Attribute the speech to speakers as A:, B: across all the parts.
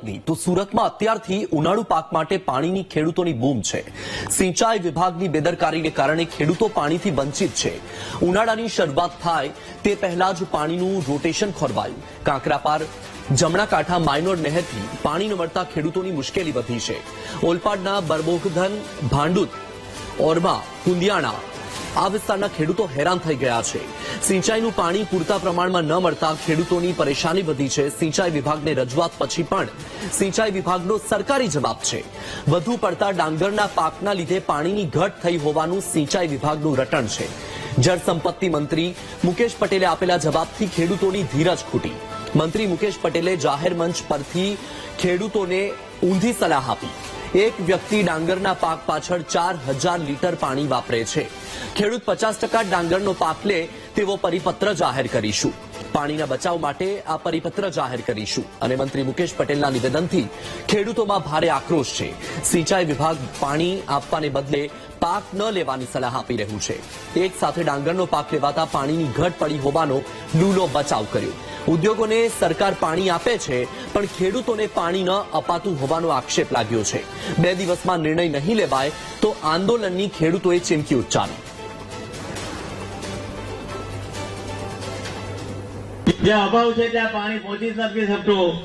A: સુરતની તો સુરતમાં અત્યારથી ઉનાળુ પાક માટે પાણીની ખેડૂતોની બૂમ છે. સિંચાઈ વિભાગની બેદરકારીને કારણે ખેડૂતો પાણીથી વંચિત છે. ઉનાળાની શરૂઆત થાય તે પહેલા જ પાણીનું રોટેશન ખોરવાયું. કાંકરાપાર જમણા કાંઠા માઇનોર નહેરથી પાણી ન મળતા ખેડૂતોની મુશ્કેલી વધી છે. ઓલપાડના બરબોગધન ભાંડુત ઓરમા, કુંદિયાણા આ વિસ્તારના ખેડૂતો હેરાન થઈ ગયા છે. સિંચાઈનું પાણી પૂરતા પ્રમાણમાં ન મળતા ખેડૂતોની પરેશાની વધી છે. સિંચાઈ વિભાગને રજૂઆત પછી પણ સિંચાઈ વિભાગનો સરકારી જવાબ છે. વધુ પડતા ડાંગરના પાકના લીધે પાણીની ઘટ થઈ હોવાનું સિંચાઈ વિભાગનું રટણ છે. જળ સંપત્તિ મંત્રી મુકેશ પટેલે આપેલા જવાબથી ખેડૂતોની ધીરજ ખૂટી. મંત્રી મુકેશ પટેલે જાહેર મંચ પરથી ખેડૂતોને ઊંધી સલાહ આપી. એક વ્યક્તિ ડાંગરના પાક પાછળ ચાર હજાર લીટર પાણી વાપરે છે. ખેડૂત પચાસ ટકા ડાંગરનો પાક લે તેવો પરિપત્ર જાહેર કરીશું. પાણીના બચાવ માટે આ પરિપત્ર જાહેર કરીશું. અને મંત્રી મુકેશ પટેલના નિવેદનથી ખેડૂતોમાં ભારે આક્રોશ છે. સિંચાઈ વિભાગ પાણી આપવાને બદલે પાક ન લેવાની સલાહ આપી રહ્યું છે. એક સાથે ડાંગરનો પાક લેવાતા પાણીની ઘટ પડી હોવાનો લૂલો બચાવ કર્યો. ઉદ્યોગોને સરકાર પાણી આપે છે, પણ ખેડૂતોને પાણી ન અપાતું હોવાનો આક્ષેપ લાગ્યો છે. બે દિવસમાં નિર્ણય નહીં લેવાય તો આંદોલનની ખેડૂતોએ ચીમકી ઉચ્ચારી.
B: જ્યાં અભાવ છે ત્યાં પાણી પહોંચી નથી શકતું.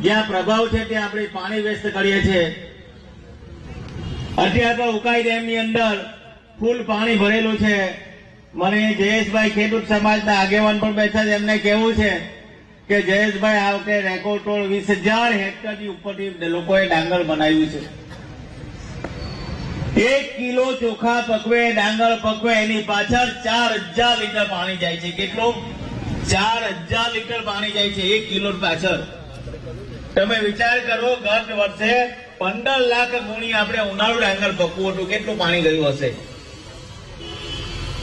B: જ્યાં પ્રભાવ છે ત્યાં આપણે પાણી વેસ્ટ કરીએ છીએ. અત્યારે તો ઉકાઈ ડેમની અંદર ફૂલ પાણી ભરેલું છે. મને જયેશભાઈ ખેડૂત સમાજના આગેવાન પણ બેઠા છે. એમને કહેવું છે કે જયેશભાઈ, આ વખતે રેકોર્ડ તોડ વીસ હજાર હેક્ટરની ઉપરથી લોકોએ ડાંગર બનાવ્યું છે. એક કિલો ચોખા પકવે, ડાંગર પકવે, એની પાછળ ચાર હજાર લીટર પાણી જાય છે. કેટલું? ચાર હજાર લીટર પાણી જાય છે, એક કિલો પાછળ. તમે વિચાર કરો, ગત વર્ષે પંદર લાખ ગુણી આપણે ઉનાળુ ડાંગર પકવું હતું. કેટલું પાણી ગયું હશે?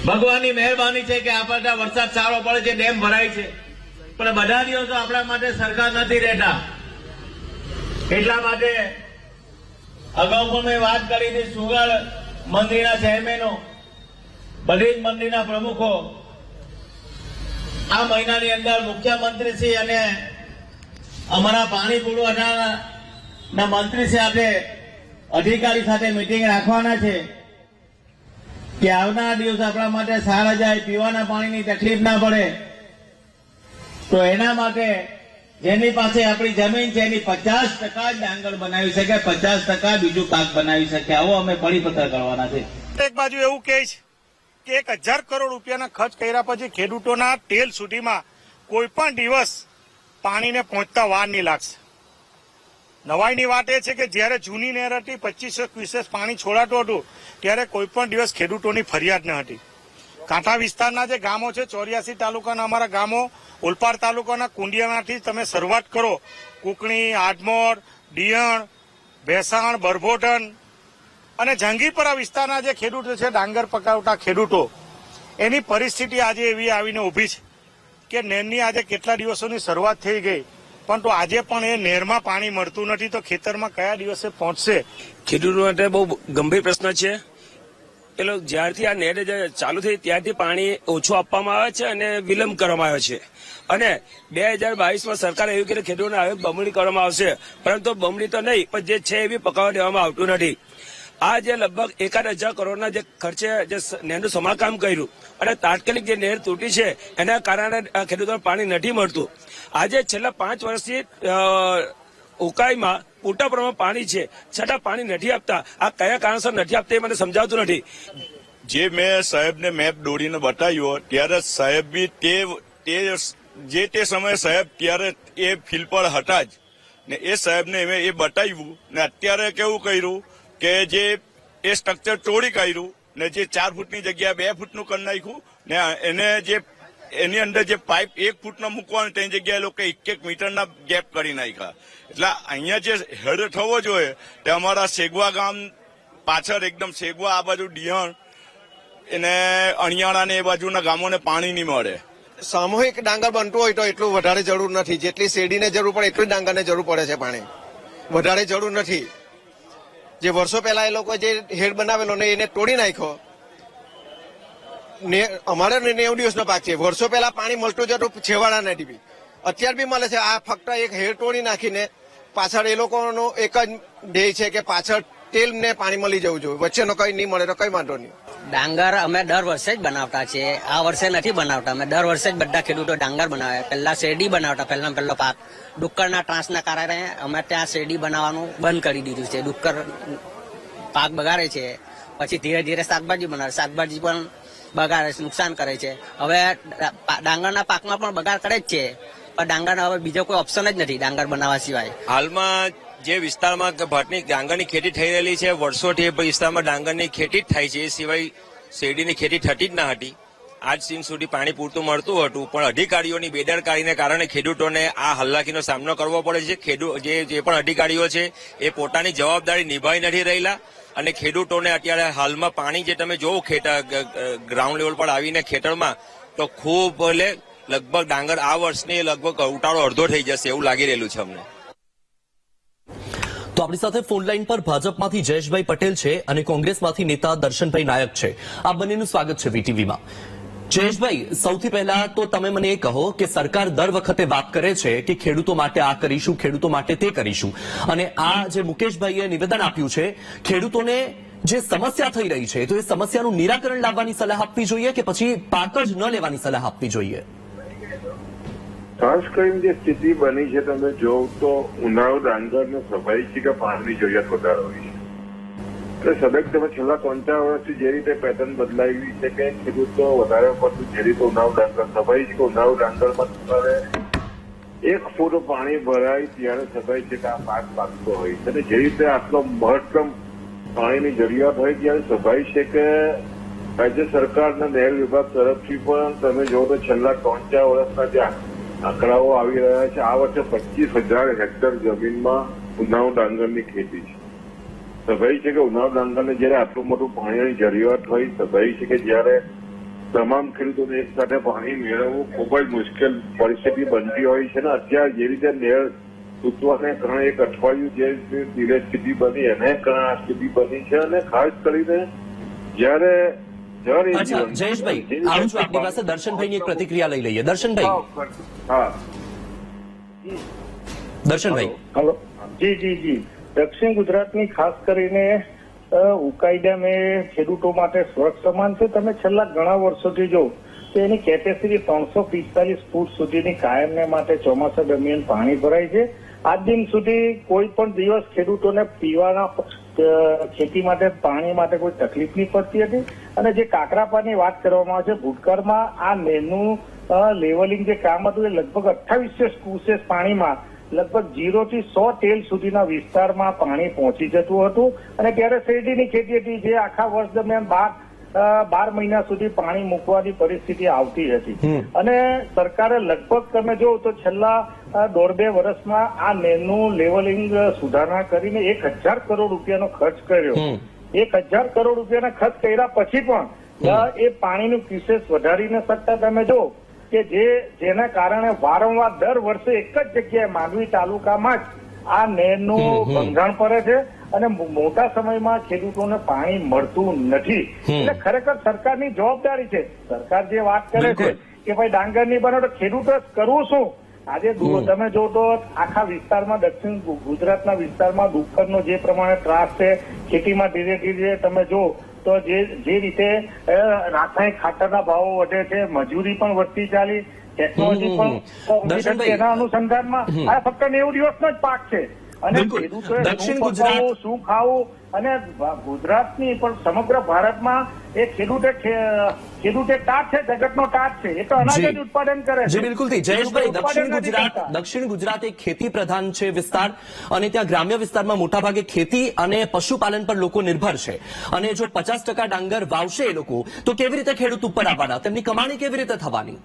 B: ભગવાનની મહેરબાની છે કે આપણને વરસાદ સારો પડે છે, ડેમ ભરાય છે. પણ બધા દિવસો આપણા માટે સરકાર નથી રહેતા. એટલા માટે અગાઉ પણ મેં વાત કરી હતી, સુગર મંદિરના ચેરમેનો બધી જ મંદિરના પ્રમુખો આ મહિનાની અંદર મુખ્યમંત્રી શ્રી અને અમારા પાણી પુરવઠાના મંત્રી આપણે અધિકારી સાથે મિટિંગ રાખવાના છે કે આવનાર દિવસ આપણા માટે સારા જાય, પીવાના પાણીની તકલીફ ના પડે. તો એના માટે જેની પાસે આપણી જમીન છે, એની પચાસ ટકા જ ડાંગર બનાવી શકે, પચાસ ટકા બીજું પાક બનાવી શકે. આવો અમે પરિપત્ર કરવાના છે.
C: એક બાજુ એવું કે છે એક હજાર કરોડ રૂપિયાના ખર્ચ કર્યા પછી ખેડૂતોના તેલ સુધીમાં કોઈ પણ દિવસ પાણીને પહોંચતા વાર નહીં લાગશે. નવાઈની વાત એ છે કે જ્યારે જૂની નહેર હતી, પચીસો ક્યુસેસ પાણી છોડાતું હતું, ત્યારે કોઈ પણ દિવસ ખેડૂતોની ફરિયાદ ન હતી. કાંઠા વિસ્તારના જે ગામો છે, ચોર્યાસી તાલુકાના અમારા ગામો, ઓલપાડ તાલુકાના કુંડિયાનાથી તમે શરૂઆત કરો. કુકણી, આડમોર દિયણ ભેસાણ, બરભોટન અને જાંગીપરા વિસ્તારના જે ખેડૂતો છે, ડાંગર પકાવતા ખેડૂતો, એની પરિસ્થિતિ આજે એવી આવીને ઊભી છે કે નહેરની આજે કેટલા દિવસોની શરૂઆત થઈ ગઈ, પરંતુ આજે પણ એ નહેરમાં પાણી મળતું નથી, તો ખેતરમાં કયા દિવસે પહોંચશે?
D: ખેડૂતો માટે બહુ ગંભીર પ્રશ્ન છે. એટલે જ્યારથી આ નેર ચાલુ થઈ ત્યારથી પાણી ઓછું આપવામાં આવે છે અને વિલંબ કરવામાં આવ્યો છે. અને બે હજાર બાવીસમાં સરકારે એવું કીધું ખેડૂતોને હવે બમણી કરવામાં આવશે. પરંતુ બમણી તો નહીં, પણ જે છે એ બી પકાવવા દેવામાં આવતું નથી. આ જે લગભગ એકાદ હજાર કરોડના જે ખર્ચે જે નહેરનું સમારકામ કર્યું અને તાત્કાલિક જે નહેર તૂટી છે, એના કારણે ખેડૂતોને પાણી નથી મળતું. આજે છેલ્લા પાંચ વર્ષથી ઉકાઈમાં પૂરતા પ્રમાણમાં પાણી છે, છતાં પાણી નથી આપતા. આ કયા કારણસર નથી આપતા એ મને સમજાવતું નથી.
E: જે મેં સાહેબને મેપ દોરીને બતાવ્યો, ત્યારે સાહેબ બી તે જે તે સમયે સાહેબ ત્યારે એ ફિલ્ડ પર હતા જ. ને એ સાહેબને મેં એ બતાવ્યું ને અત્યારે કેવું કર્યું કે જે એ સ્ટ્રક્ચર તોડી કાઢ્યું ને જે ચાર ફૂટની જગ્યાએ બે ફૂટનું કરી નાખ્યું ને એને જે એની અંદર જે પાઇપ એક ફૂટનો મૂકવાનો તેની જગ્યાએ લોકો એક એક મીટરના ગેપ કરી નાખ્યા. એટલે અહીંયા જે હેડ થવો જોઈએ તે અમારા સેગવા ગામ પાછળ એકદમ સેગવા, આ બાજુ ડિયણ, એને અણિયાળા ને એ બાજુના ગામોને પાણી નહીં મળે.
F: સામૂહિક ડાંગર બનતું હોય તો એટલું વધારે જરૂર નથી. જેટલી શેરડીને જરૂર પડે એટલું ડાંગરને જરૂર પડે છે પાણી. વધારે જરૂર નથી. જે વર્ષો પહેલા એ લોકો જે હેડ બનાવેલો ને એને તોડી નાખ્યો. ને અમારે નેવું દિવસનો પાક છે. વર્ષો પહેલા પાણી મળતું જતું છેવાડા નથી બી અત્યારે બી મળે છે. આ ફક્ત એક હેડ તોડી નાખીને પાછળ એ લોકોનો એક જ ધ્યેય છે કે પાછળ તેલ ને પાણી મળી જવું જોઈએ. વચ્ચેનો કઈ નહીં મળે તો કઈ વાંધો નહીં.
G: ડાંગર અમે દર વર્ષે જ બનાવતા છીએ. આ વર્ષે નથી બનાવતા. અમે દર વર્ષે જ બધા ખેડૂતો ડાંગર બનાવે. પહેલા શેરડી બનાવતા પહેલા પહેલો પાક. ડુક્કરના ટ્રાન્સના કારણે અમે ત્યાં શેરડી બનાવવાનું બંધ કરી દીધું છે. ડુક્કર પાક બગાડે છે. પછી ધીરે ધીરે શાકભાજી બનાવે શાકભાજી પણ બગાડે છે નુકસાન કરે છે. હવે ડાંગરના પાકમાં પણ બગાડ કરે જ છે. પણ ડાંગરના હવે બીજો કોઈ ઓપ્શન જ નથી ડાંગર બનાવવા સિવાય.
H: હાલમાં જે વિસ્તારમાં ભાટની ડાંગરની ખેતી થઈ રહેલી છે, વર્ષોથી વિસ્તારમાં ડાંગરની ખેતી જ થાય છે, એ સિવાય શેરડીની ખેતી થતી જ ના હતી. આજ સીમ સુધી પાણી પૂરતું મળતું હતું, પણ અધિકારીઓની બેદરકારીને કારણે ખેડૂતોને આ હલ્લાકીનો સામનો કરવો પડે છે. ખેડૂત જે જે પણ અધિકારીઓ છે, એ પોતાની જવાબદારી નિભાવી નથી રહેલા અને ખેડૂતોને અત્યારે હાલમાં પાણી જે તમે જોવો ખેતર ગ્રાઉન્ડ લેવલ પર આવીને ખેતરમાં, તો ખૂબ એટલે લગભગ ડાંગર આ વર્ષની લગભગ ઉતારો અડધો થઈ જશે એવું લાગી રહેલું છે અમને.
A: તો આપણી સાથે ફોન લાઈન પર ભાજપમાંથી જયેશભાઈ પટેલ છે અને કોંગ્રેસમાંથી નેતા દર્શનભાઈ નાયક છે. આ બંનેનું સ્વાગત છે વીટીવીમાં જયેશભાઈ, સૌથી પહેલા તો તમે મને એ કહો કે સરકાર દર વખતે વાત કરે છે કે ખેડૂતો માટે આ કરીશું, ખેડૂતો માટે તે કરીશું. અને આ જે મુકેશભાઈએ નિવેદન આપ્યું છે, ખેડૂતોને જે સમસ્યા થઈ રહી છે, તો એ સમસ્યાનું નિરાકરણ લાવવાની સલાહ આપવી જોઈએ કે પછી પાક જ ન લેવાની સલાહ આપવી જોઈએ?
I: ખાસ કરીને જે સ્થિતિ બની છે, તમે જોવ તો ઉનાળો ડાંગરને સ્વાભાવિક કે પાણીની જરૂરિયાત વધારે હોય છે. એટલે સદગ તમે છેલ્લા ચાર વર્ષથી જે રીતે પેટર્ન બદલાવી છે કે ખેડૂતો વધારે પડતું જે રીતે ઉનાળો ડાંગર સ્વાભાવિક કે ઉનાળો ડાંગરમાં તમારે એક ફૂટ પાણી ભરાય ત્યારે સ્વાભાવિક છે કે આ પાક પાકતો હોય છે. અને જે રીતે આટલો મહત્તમ પાણીની જરૂરિયાત હોય ત્યારે સ્વાભાવિક છે કે રાજ્ય સરકારના નહેર વિભાગ તરફથી પણ તમે જો તો છેલ્લા ત્રણ ચાર વર્ષના જે આંકડાઓ આવી રહ્યા છે. આ વર્ષે પચીસ હજાર હેક્ટર જમીનમાં ઉનાવ ડાંગરની ખેતી છે. સ્વાભાવિક છે કે ઉનાવ ડાંગરને જયારે આટલું મોટું પાણીની જરૂરિયાત હોય સ્વાભાવિક છે કે જયારે તમામ ખેડૂતોને એક સાથે પાણી મેળવવું ખૂબ જ મુશ્કેલ પરિસ્થિતિ બનતી હોય છે ને અત્યારે જે રીતે નેળ તૂટવાને કારણે એક અઠવાડિયું જે રીતે ધીરે સ્થિતિ બની એને કારણે આ સ્થિતિ બની છે અને ખાસ કરીને જયારે
A: જયેશભાઈ આવું છું આપની પાસે દર્શનભાઈની એક પ્રતિક્રિયા લઈ લઈએ. દર્શનભાઈ.
I: હા.
A: દર્શનભાઈ.
J: હલો. જી જી જી. દક્ષિણ ગુજરાતની ખાસ કરીને અ, મેં ખેડૂતો માટે સ્વર્ગ સમાન છે. તમે છેલ્લા ઘણા વર્ષોથી જો તો એની કેપેસિટી ત્રણસો પિસ્તાલીસ ફૂટ સુધીની કાયમને માટે ચોમાસા દરમિયાન પાણી ભરાય છે. આજ દિન સુધી કોઈ પણ દિવસ ખેડૂતોને પીવાના ખેતી માટે પાણી માટે કોઈ તકલીફ નહીં પડતી હતી. અને જે કાકરાપાની વાત કરવામાં આવે છે ભૂતકાળમાં આ નેનું લેવલિંગ જે કામ હતું એ લગભગ અઠ્ઠાવીસો ક્યુસેસ પાણીમાં લગભગ જીરો થી સો તેલ સુધીના વિસ્તારમાં પાણી પહોંચી જતું હતું. અને ત્યારે શેરડીની ખેતી હતી જે આખા વર્ષ દરમિયાન બાર બાર મહિના સુધી પાણી મૂકવાની પરિસ્થિતિ આવતી હતી. અને સરકારે લગભગ તમે જો તો છેલ્લા દોઢ બે વર્ષમાં આ નેનું લેવલિંગ સુધારણા કરીને એક હજાર કરોડ રૂપિયાનો ખર્ચ કર્યો. એક હજાર કરોડ રૂપિયાના ખર્ચ કર્યા પછી પણ એ પાણીનું ક્યુસેસ વધારીને શકતા તમે જો કે જે જેના કારણે વારંવાર દર વર્ષે એક જ જગ્યાએ માંડવી તાલુકામાં જ આ નહેરનું બંધાણ પડે છે અને મોટા સમયમાં ખેડૂતોને પાણી મળતું નથી. એટલે ખરેખર સરકારની જવાબદારી છે. સરકાર જે વાત કરે છે કે ભાઈ ડાંગર નહીં બને તો ખેડૂતો કરવું શું આજે તમે જો તો આખા વિસ્તારમાં દક્ષિણ ગુજરાતના વિસ્તારમાં ડુક્કરનો જે પ્રમાણે ત્રાસ છે ખેતીમાં ધીરે ધીરે તમે જો તો જે જે રીતે રાસાયણિક ખાતરના ભાવો વધે છે મજૂરી પણ વધતી ચાલી ટેકનોલોજી પણ. એના અનુસંધાનમાં આ ફક્ત નેવું દિવસનો જ પાક છે અને. ખેડૂતોએ શું ખાવું અને ગુજરાતની પણ સમગ્ર ભારતમાં એ ખેડૂતે ખેડૂતે ટાટ છે જગતનો ટાટ છે. એ તો અનાજ જ ઉત્પાદન કરે છે.
A: જી બિલકુલથી જયેશભાઈ દક્ષિણ ગુજરાત દક્ષિણ ગુજરાત એક ખેતી પ્રધાન છે વિસ્તાર અને ત્યાં ગ્રામ્ય વિસ્તારમાં મોટાભાગે ખેતી અને પશુપાલન પર લોકો નિર્ભર છે. અને જો પચાસ ટકા ડાંગર વાવશે એ લોકો તો કેવી રીતે ખેડૂત ઉપર આવવાના? તેમની કમાણી કેવી રીતે થવાની?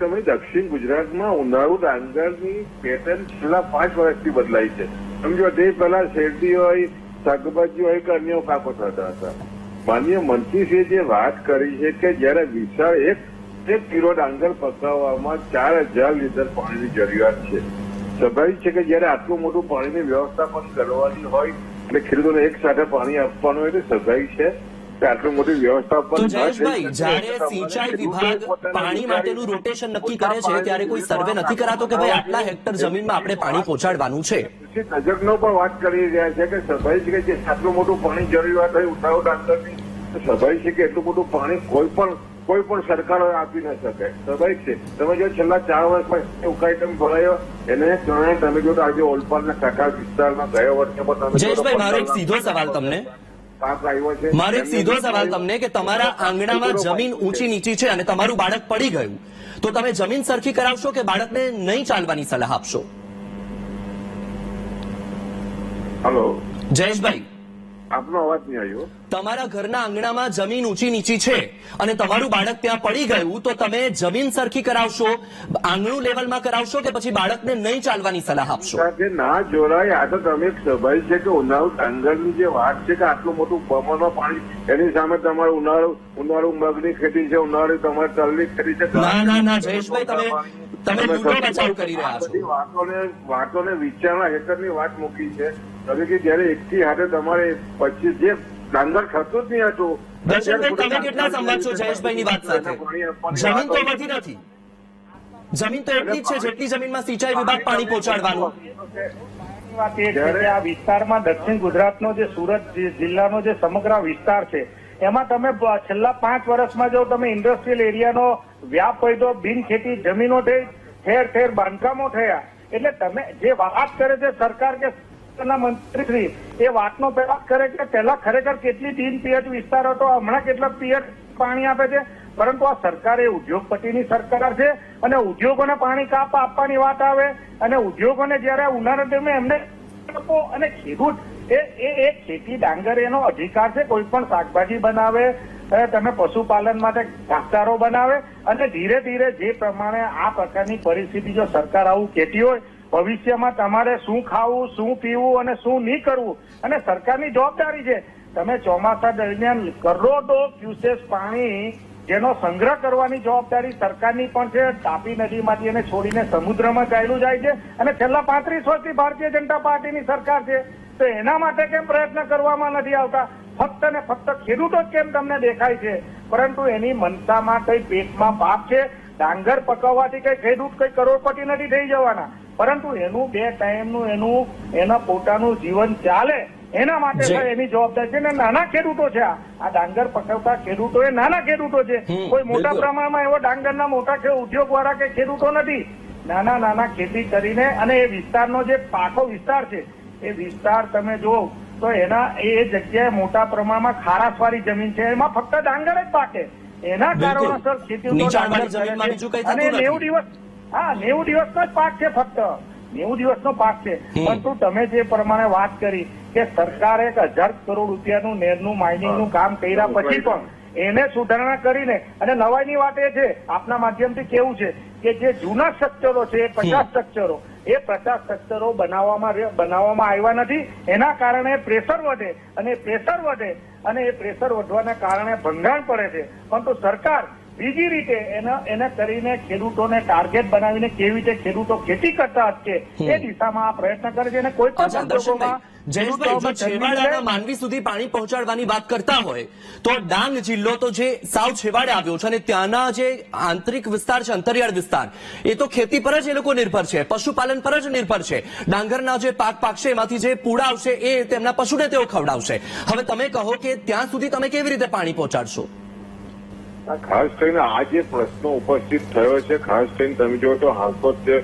I: તમે દક્ષિણ ગુજરાતમાં ઉનાળુ ડાંગરની પેટર્ન છેલ્લા પાંચ વર્ષથી બદલાઈ છે. સમજો તે પહેલા શેરડી હોય શાકભાજી હોય કે અન્ય પાકો થતા હતા. માન્ય મંત્રીશ્રીએ જે વાત કરી છે કે જયારે વિશાળ એક એક કિલો ડાંગર પકાવવામાં ચાર હજાર લીટર પાણીની જરૂરિયાત છે. સ્વાભાવિક છે કે જયારે આટલું મોટું પાણીની વ્યવસ્થા પણ કરવાની હોય, એટલે ખેડૂતોને એક સાથે પાણી આપવાનું હોય તો સ્વાભાવિક છે. આટલી મોટી વ્યવસ્થા
A: તો જયેશભાઈ. જ્યારે સિંચાઈ વિભાગ પાણી માટેનું રોટેશન નક્કી કરે છે ત્યારે કોઈ સર્વે નથી કરાતો કે ભાઈ આટલા હેક્ટર જમીનમાં આપણે પાણી પહોંચાડવાનું છે?
I: તજજ્ઞો પણ વાત કરી રહ્યા છે કે સ્વાભાવિક છે કે જે આટલું મોટું પાણી જરૂરિયાત હોય ઉનાળુ ડાંગરની સ્વાભાવિક છે કે એટલું મોટું પાણી કોઈ પણ કોઈ પણ સરકારો આપી ન શકે. સ્વાભાવિક છે. તમે જો છેલ્લા ચાર વર્ષમાં ઉકાઈટમ ભરાયો એને કારણે તમે જો આજે ઓલપાડના કાકા વિસ્તારમાં ગયા વર્ષે પણ
A: જયેશભાઈ મારો એક સીધો સવાલ તમને.
I: પાક આવ્યો છે.
A: મારો સીધો સવાલ તમને કે તમારા આંગણામાં જમીન ઊંચી નીચી છે અને તમારું બાળક પડી ગયું. તો તમે જમીન સરખી કરાવશો કે બાળકને નહીં ચાલવાની સલાહ આપશો?
I: હલો
A: જયેશભાઈ
I: આપનો અવાજ નહીં આવ્યો.
A: તમારા ઘરના આંગણામાં જમીન ઊંચી નીચી છે અને તમારું બાળક ત્યાં પડી ગયું તો તમે જમીન સરખી કરાવશો આંગણું લેવલમાં કરાવશો કે પછી બાળકને નહીં ચાલવાની સલાહ આપશો?
I: ના જોડાય આ તો તમે સ્વાભાવિક છે કે ઉનાળુ ડાંગરની જે વાત છે કે આટલું મોટું પ્રમાણમાં પાણી એની સામે તમારે ઉનાળુ ઉનાળુ મગની ખેતી છે ઉનાળુ તમારે તલની ખેતી છે
A: ના, ના, ના, જયેશભાઈ, તમે- તમે બચાવ કરી રહ્યા છો.
I: વાતોને વાતોને વિચારણા હેઠળની વાત મૂકી છે. હવે કે જયારે એકથી હાથે તમારે પછી જે ડાંગર થતું જ નહીં હતું
A: દર્શનભાઈ તમે કેટલા સંમત છો જયેશભાઈની વાત સાથે? જમીન તો બધી નથી. જમીન તો એટલી જ છે જેટલી જમીનમાં સિંચાઈ વિભાગ પાણી પહોંચાડવાનું.
J: વાત એ છે કે આ વિસ્તારમાં દક્ષિણ ગુજરાતનો જે સુરત જિ- જિલ્લાનો જે સમગ્ર વિસ્તાર છે એમાં તમે છેલ્લા પાંચ વર્ષમાં જો તમે ઇન્ડસ્ટ્રીયલ એરિયાનો વ્યાપ હોય બિન ખેતી જમીનો થઈ ઠેર ઠેર બાંધકામો થયા. એટલે તમે જે વાત કરે છે સરકાર કે ના મંત્રીશ્રી, એ વાતનો પ્રયાસ કરે કે પહેલા ખરેખર કેટલી બિન પિયત વિસ્તાર હતો હમણાં કેટલા પિયત પાણી આપે છે? પરંતુ આ સરકાર એ ઉદ્યોગપતિની સરકાર છે અને ઉદ્યોગોને પાણી કાપ આપવાની વાત આવે અને ઉદ્યોગોને જયારે ઉનાળા ટાઈમે એમને અને ખેડૂત, એ એ ખેતી ડાંગર એનો અધિકાર છે. કોઈ પણ શાકભાજી બનાવે તમે પશુપાલન માટે ઘાસચારો બનાવે અને ધીરે ધીરે જે પ્રમાણે આ પ્રકારની પરિસ્થિતિ જો સરકાર આવું કહેતી હોય ભવિષ્યમાં તમારે શું ખાવું, શું પીવું અને શું નહીં કરવું? અને સરકારની જવાબદારી છે. તમે ચોમાસા દરમિયાન કરોડો ક્યુસેસ પાણી જેનો સંગ્રહ કરવાની જવાબદારી સરકારની પણ છે. તાપી નદીમાંથી એને છોડીને સમુદ્રમાં ચાલ્યું જાય છે. અને છેલ્લા પાંત્રીસ વર્ષથી ભારતીય જનતા પાર્ટીની સરકાર છે. તો એના માટે કેમ પ્રયત્ન કરવામાં નથી આવતા? ફક્ત ને ફક્ત ખેડૂતો જ કેમ તમને દેખાય છે? પરંતુ એની મનસામાં કઈ પેટમાં પાપ છે? ડાંગર પકવવાથી કઈ ખેડૂત, કઈ કરોડપતિ નથી થઈ જવાના. પરંતુ એનું બે ટાઈમનું એનું એના પોતાનું જીવન ચાલે એના માટે એની જવાબદારી છે. ને નાના ખેડૂતો છે આ. ડાંગર પકવતા ખેડૂતો એ નાના ખેડૂતો છે. કોઈ મોટા પ્રમાણમાં એવો ડાંગરના મોટા ઉદ્યોગ વાળા કે ખેડૂતો નથી. નાના નાના ખેતી કરીને અને એ વિસ્તારનો જે પાકો વિસ્તાર છે એ વિસ્તાર તમે જો તો એના એ જગ્યાએ મોટા પ્રમાણમાં ખારાશવાળી જમીન છે. એમાં ફક્ત ડાંગર જ પાકે. એના
A: કારણે
J: કારણોસર
A: ખેતી
J: અને નેવું દિવસ હા નેવું દિવસનો જ પાક છે ફક્ત. નેવું દિવસનો પાક છે. પરંતુ તમે જે પ્રમાણે વાત કરી કે સરકારે એક હજાર કરોડ રૂપિયાનું નેરનું માઇનિંગનું કામ કર્યા પછી પણ એને સુધારણા કરીને અને નવાઈની વાત એ છે આપના માધ્યમથી કેવું છે કે જે જૂના સ્ટ્રક્ચરો છે એ પચાસ સ્ટ્રક્ચરો એ પચાસ સ્ટ્રક્ચરો બનાવવામાં બનાવવામાં આવ્યા નથી. એના કારણે પ્રેશર વધે અને પ્રેશર વધે અને એ પ્રેશર વધવાના કારણે ભંગાણ પડે છે. પરંતુ સરકાર બીજી રીતે એના એને કરીને ખેડૂતોને ટાર્ગેટ બનાવીને કેવી રીતે ખેડૂતો ખેતી કરતા અટકે એ દિશામાં આ પ્રયત્ન કરે છે અને કોઈ પણ
A: છેવાડાના માનવી સુધી પાણી પહોંચાડવાની વાત કરતા હોય તો ડાંગ જિલ્લો તો જે સાવ છેવાડે આવ્યો છે અને ત્યાંના જે આંતરિક વિસ્તાર છે અંતરિયાળ વિસ્તાર એ તો ખેતી પર જ એ લોકો નિર્ભર છે પશુપાલન પર જ નિર્ભર છે. ડાંગરના જે પાક પાકશે એમાંથી જે પૂડા આવશે એ તેમના પશુને તેઓ ખવડાવશે. હવે તમે કહો કે ત્યાં સુધી તમે કેવી રીતે પાણી પહોંચાડશો?
I: ખાસ કરીને આ જે પ્રશ્ન ઉપસ્થિત થયો છે. ખાસ કરીને તમે જો તો છે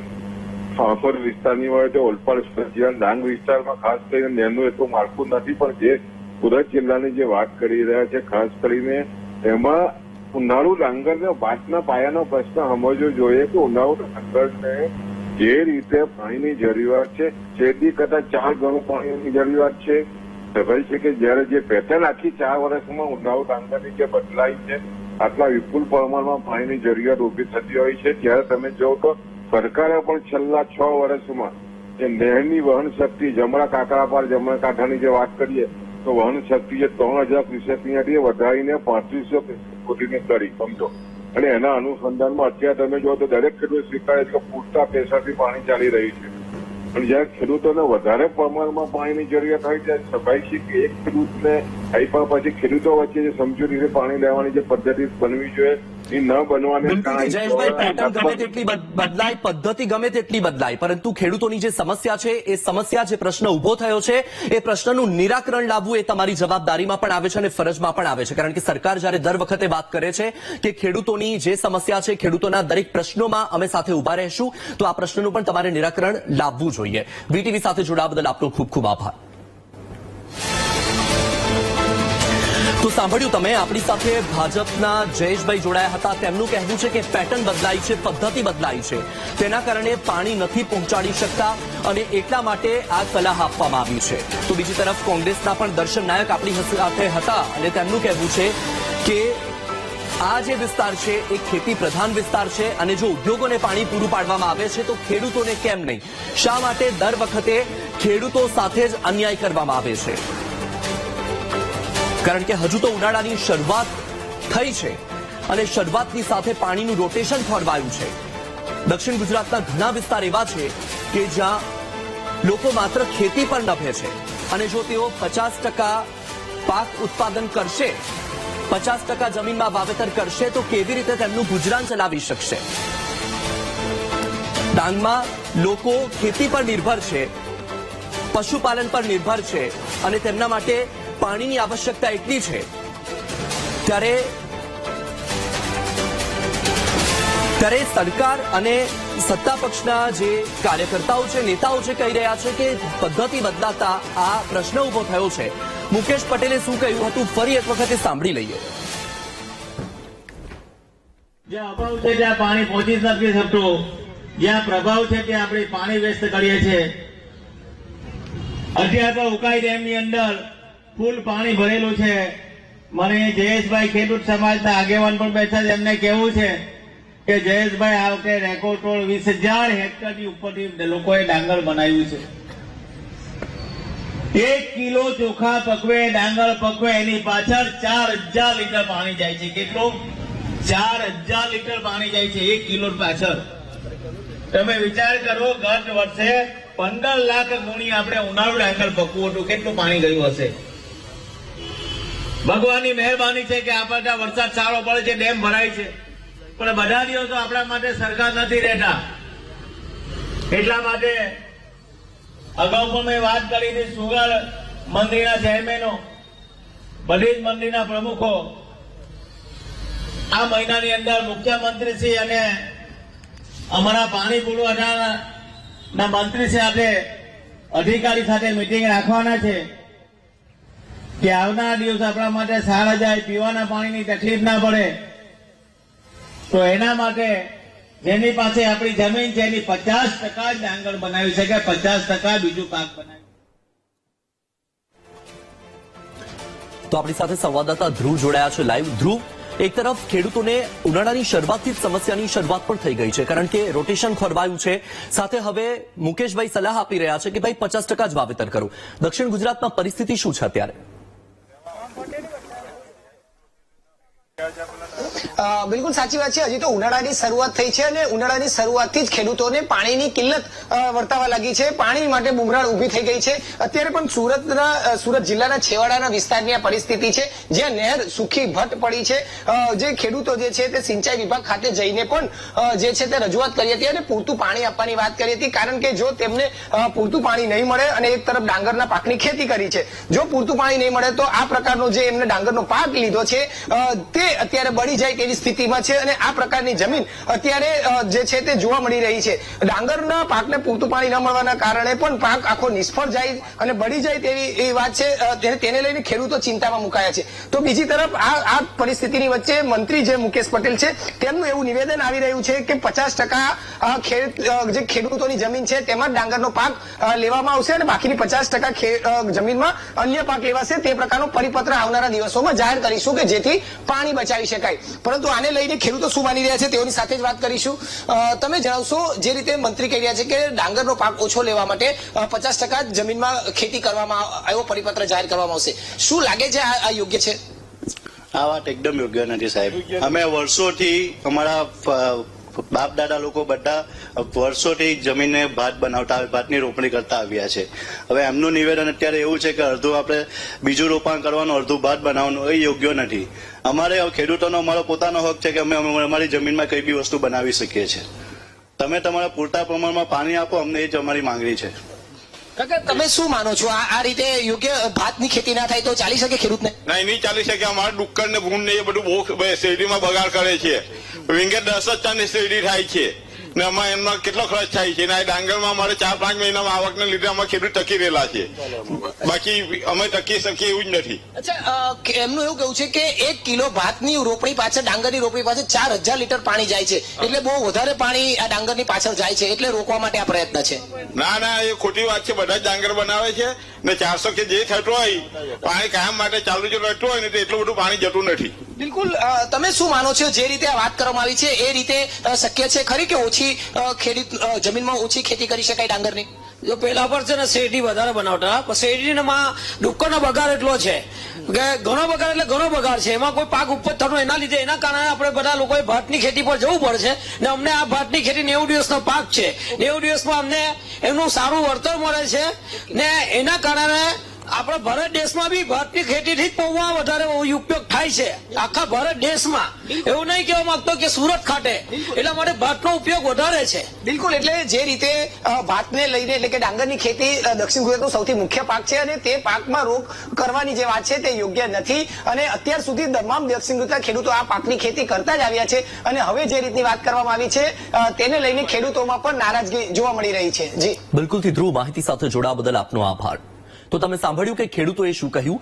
I: હાંસોદ વિસ્તારની હોય તો ઓલપાડ સજીવન ડાંગ વિસ્તારમાં ખાસ કરીને નેનું એટલું માળખું નથી, પણ જે સુરત જિલ્લાની જે વાત કરી રહ્યા છે, ખાસ કરીને એમાં ઉનાળુ ડાંગરને વાતના પાયાનો પ્રશ્ન સમજવો જોઈએ કે ઉનાળુ ડાંગરને જે રીતે પાણીની જરૂરિયાત છે, શેરડી કરતા ચાર ગણું પાણીની જરૂરિયાત છે. ખબર છે કે જયારે જે પેટર્ન આખી ચાર વર્ષમાં ઉનાળુ ડાંગરની જે બદલાઈ છે આટલા વિપુલ પ્રમાણમાં પાણીની જરૂરિયાત ઊભી થતી હોય છે, ત્યારે તમે જો તો સરકારે પણ છેલ્લા છ વર્ષમાં જે નહેરની વહન શક્તિ, જમણા કાંકરાપાર, જમણા કાંઠાની જે વાત કરીએ, તો વહન શક્તિ જે ત્રણ હજાર એ વધારીને પાંત્રીસો કોટીની કરી સમજો. અને એના અનુસંધાનમાં અત્યારે તમે જો તો દરેક ખેડૂત સ્વીકારે છે કે પૂરતા પૈસાથી પાણી ચાલી રહ્યું છે. પણ જ્યારે ખેડૂતોને વધારે પ્રમાણમાં પાણીની જરૂરિયાત હોય ત્યાં છે કે એક ખેડૂતને આપ્યા પછી ખેડૂતો વચ્ચે જે સમજૂતીથી પાણી લેવાની જે પદ્ધતિ બનવી જોઈએ એ ન બનવાને
A: જયેશભાઈ પેટર્ન ગમે તેટલી બદલાય પદ્ધતિ ગમે તેટલી બદલાય પરંતુ ખેડૂતોની જે સમસ્યા છે એ સમસ્યા જે પ્રશ્ન ઊભો થયો છે એ પ્રશ્નનું નિરાકરણ લાવવું એ તમારી જવાબદારીમાં પણ આવે છે અને ફરજમાં પણ આવે છે. કારણ કે સરકાર જ્યારે દર વખતે વાત કરે છે કે ખેડૂતોની જે સમસ્યા છે ખેડૂતોના દરેક પ્રશ્નોમાં અમે સાથે ઊભા રહેશું તો આ પ્રશ્નનું પણ તમારે નિરાકરણ લાવવું જોઈએ. વીટીવી સાથે જોડાવા બદલ આપનો ખૂબ ખૂબ આભાર. તો સાંભળ્યું તમે, આપણી સાથે ભાજપના જયેશભાઈ જોડાયા હતા. તેમનું કહેવું છે કે પેટર્ન બદલાઈ છે, પદ્ધતિ બદલાઈ છે. તેના કારણે પાણી નથી પહોંચાડી શકતા અને એટલા માટે આ સલાહ આપવામાં આવી છે. તો બીજી તરફ કોંગ્રેસના પણ દર્શન નાયક આપણી સાથે હતા અને તેમનું કહેવું છે કે આ જે વિસ્તાર છે, એ ખેતી પ્રધાન વિસ્તાર છે અને જો ઉદ્યોગોને પાણી પૂરું પાડવામાં આવે છે, તો ખેડૂતોને કેમ નહીં? શા માટે દર વખતે ખેડૂતો સાથે જ અન્યાય કરવામાં આવે છે? કારણ કે હજુ તો ઉનાળાની શરૂઆત થઈ છે અને શરૂઆતની સાથે પાણીનું રોટેશન ખોરવાયું છે. દક્ષિણ ગુજરાતના ઘણા વિસ્તાર એવા છે કે જ્યાં લોકો માત્ર ખેતી પર નભે છે અને જો તેઓ પચાસ ટકા પાક ઉત્પાદન કરશે, પચાસ ટકા જમીનમાં વાવેતર કરશે, તો કેવી રીતે તેમનું ગુજરાન ચલાવી શકશે? ડાંગમાં લોકો ખેતી પર નિર્ભર છે, પશુપાલન પર નિર્ભર છે અને તેમના માટે પાણીની આવશ્યકતા એટલી છે. ત્યારે ત્યારે સરકાર અને સત્તા પક્ષના જે કાર્યકર્તાઓ છે, નેતાઓ છે કહી રહ્યા છે કે પદ્ધતિ બદલાતા આ પ્રશ્ન ઊભો થયો છે. મુકેશ પટેલે શું કહ્યું હતું? ફરી એક વખતે સાંભળી લઈએ.
B: જ્યાં અભાવ છે ત્યાં પાણી પહોંચી નથી શકતું જ્યાં પ્રભાવ છે ત્યાં આપણે પાણી વ્યસ્ત કરીએ છીએ. અત્યારે તો ઉકાઈ ડેમની અંદર ફૂલ પાણી ભરેલું છે. મને જયેશભાઈ ખેડૂત સમાજના આગેવાન પણ બેઠા છે. એમને કેવું છે કે જયેશભાઈ, આ વખતે રેકોર્ડ ટોળ વીસ હજાર હેક્ટરની ઉપરથી લોકોએ ડાંગર બનાવ્યું છે. એક કિલો ચોખા પકવે, ડાંગર પકવે, એની પાછળ ચાર હજાર લીટર પાણી જાય છે. કેટલું? ચાર હજાર લીટર પાણી જાય છે એક કિલો પાછળ. તમે વિચાર કરો, ગત વર્ષે પંદર લાખ ગુણી આપણે ઉનાળુ ડાંગર પકવું હતું. કેટલું પાણી ગયું હશે? ભગવાનની મહેરબાની છે કે આપણને વરસાદ સારો પડે છે, ડેમ ભરાય છે. પણ બધા દિવસો આપણા માટે સરકાર નથી રહેતા. એટલા માટે અગાઉ પણ મેં વાત કરી હતી સુગર મંદિરના ચેરમેનો, બધી જ મંદિરના પ્રમુખો. આ મહિનાની અંદર મુખ્યમંત્રી શ્રી અને અમારા પાણી પુરવઠાના મંત્રી શ્રી સાથે અધિકારી સાથે મિટિંગ રાખવાના છે. કે આવનાર દિવસ આપણા માટે સારા જાય, પીવાના પાણીની તકલીફ ના પડે. તો એના માટે જેની પાસે આપણી જમીન છે, એની પચાસ ટકા જ ડાંગર બનાવી શકે, પચાસ ટકા બીજું પાક બનાવી
A: તો આપણી સાથે સંવાદદાતા ધ્રુવ જોડાયા છે લાઈવ ધ્રુવ, એક તરફ ખેડૂતોને ઉનાળાની શરૂઆતથી જ સમસ્યાની શરૂઆત પણ થઈ ગઈ છે, કારણ કે રોટેશન ખોરવાયું છે. સાથે હવે મુકેશભાઈ સલાહ આપી રહ્યા છે કે ભાઈ પચાસ ટકા જ વાવેતર કરો. દક્ષિણ ગુજરાતમાં પરિસ્થિતિ શું છે અત્યારે?
K: બિલકુલ સાચી વાત છે. હજી તો ઉનાળાની શરૂઆત થઈ છે અને ઉનાળાની શરૂઆતથી જ ખેડૂતોને પાણીની કિલ્લત વર્તાવા લાગી છે. પાણી માટે બુમરાણ ઊભી થઈ ગઈ છે. અત્યારે પણ સુરતના સુરત જિલ્લાના છેવાડાના વિસ્તારની આ પરિસ્થિતિ છે, જ્યાં નહેર સુખી ભટ્ટ પડી છે. જે ખેડૂતો જે છે તે સિંચાઈ વિભાગ ખાતે જઈને પણ જે છે તે રજૂઆત કરી હતી અને પૂરતું પાણી આપવાની વાત કરી હતી, કારણ કે જો તેમને પૂરતું પાણી નહીં મળે અને એક તરફ ડાંગરના પાકની ખેતી કરી છે, જો પૂરતું પાણી નહીં મળે તો આ પ્રકારનો જે એમને ડાંગરનો પાક લીધો છે તે અત્યારે બળી જાય તેવી સ્થિતિમાં છે અને આ પ્રકારની જમીન અત્યારે જે છે તે જોવા મળી રહી છે. ડાંગરના પાકને પૂરતું પાણી ન મળવાના કારણે પણ પાક આખો નિષ્ફળ જાય અને બળી જાય તેવી એ વાત છે તેને- લઈને ખેડૂતો ચિંતામાં મુકાયા છે. તો બીજી તરફ આ આ પરિસ્થિતિની વચ્ચે મંત્રી જે મુકેશ પટેલ છે, તેમનું એવું નિવેદન આવી રહ્યું છે કે પચાસ ટકા જે ખેડૂતોની જમીન છે તેમાં ડાંગરનો પાક લેવામાં આવશે અને બાકીની પચાસ ટકા જમીનમાં અન્ય પાક લેવાશે તે પ્રકારનો પરિપત્ર આવનારા દિવસોમાં જાહેર કરીશું કે જેથી પાણી બચાવી શકાય. પરંતુ આને લઈને ખેડૂતો શું માની રહ્યા છે તેઓની સાથે જ વાત કરીશું. તમે જણાવશો જે રીતે મંત્રી કહી રહ્યા છે કે ડાંગરનો પાક ઓછો લેવા માટે પચાસ ટકા જમીનમાં ખેતી કરવામાં એવો પરિપત્ર જાહેર કરવામાં આવશે. શું લાગે છે આ યોગ્ય છે?
L: આ વાત એકદમ યોગ્ય નથી સાહેબ. અમે વર્ષોથી અમારા બાપ દાદા લોકો બધા વર્ષોથી જમીનને ભાત બનાવતા, ભાતની રોપણી કરતા આવ્યા છે. હવે એમનું નિવેદન અત્યારે એવું છે કે અડધું આપણે બીજું રોપાણ કરવાનું, અડધું ભાત બનાવવાનું એ યોગ્ય નથી. અમારે ખેડૂતોનો અમારો પોતાનો હક છે કે અમે અમે, અમારી જમીનમાં કઈ બી વસ્તુ બનાવી શકીએ છીએ. તમે તમારા પૂરતા પ્રમાણમાં પાણી આપો, અમને એ જ અમારી માંગણી છે.
K: તમે શું માનો છો? આ રીતે યોગ્ય ભાતની ખેતી ના થાય તો ચાલી શકે ખેડૂતને?
E: ના નહીં ચાલી શકે. અમારા ડુક્કર ને ભૂંડ ને એ બધું બહુ શેરડીમાં બગાડ કરે છે. વિંગે દસ જ ટન શેરડી થાય છે. ને અમારે એમનો કેટલો ખર્ચ થાય છે? ને આ ડાંગરમાં અમારે ચાર પાંચ મહિનામાં આવકને લીધે અમે ખેડૂત ટકી રહેલા છે. બાકી અમે ટકી શકીએ એવું જ નથી.
K: અચ્છા એમનું એવું કેવું છે કે એક કિલો ભાતની રોપણી પાછળ ડાંગરની રોપણી પાછળ ચાર હજાર લીટર પાણી જાય છે. એટલે બહુ વધારે પાણી આ ડાંગરની પાછળ જાય છે. એટલે રોકવા માટે આ પ્રયત્ન છે.
E: ના ના એ ખોટી વાત છે. બધા જ ડાંગર બનાવે છે ને ચારસો કે જે થતું હોય પાણી કાયમ માટે ચાલુ જો રહેતું હોય ને તો એટલું બધું પાણી જતું નથી.
K: બિલકુલ તમે શું માનો છો? જે રીતે આ વાત કરવામાં આવી છે એ રીતે શક્ય છે ખરી કે ઓછી અ, ખેડૂત જમીનમાં ઓછી ખેતી કરી શકાય ડાંગરની?
M: જો પેલા પર છે ને શેરડી વધારે બનાવતા પણ શેરડીમાં ડુક્કરનો બગાડ એટલો છે કે ઘણો બગાડ એટલે ઘણો બગાડ છે. એમાં કોઈ પાક ઉપર થતો એના લીધે એના કારણે આપણે બધા લોકોએ ભાતની ખેતી પર જવું પડશે ને અમને આ ભાતની ખેતી નેવું દિવસનો પાક છે. નેવું દિવસમાં અમને એનું સારું વળતર મળે છે ને એના કારણે આપણા ભારત દેશમાં બી ભાતની ખેતીથી પૌવા વધારે ઉપયોગ થાય છે. આખા ભારત દેશમાં. એવું નહીં કહેવા માંગતો કે સુરત ખાતે એટલા માટે ભાતનો ઉપયોગ વધારે છે.
K: બિલકુલ એટલે જે રીતે ભાતને લઈને એટલે કે ડાંગરની ખેતી દક્ષિણ ગુજરાતનો સૌથી મુખ્ય પાક છે અને તે પાકમાં રોગ કરવાની જે વાત છે તે યોગ્ય નથી. અને અત્યાર સુધી તમામ દક્ષિણ ગુજરાત ખેડૂતો આ પાકની ખેતી કરતા જ આવ્યા છે. અને હવે જે રીતની વાત કરવામાં આવી છે તેને લઈને ખેડૂતોમાં પણ નારાજગી જોવા મળી રહી છે. જી.
A: બિલકુલથી ધ્રુવ માહિતી સાથે જોડાવા બદલ આપનો આભાર. તો તમે સાંભળ્યું કે ખેડૂતોએ શું કહ્યું?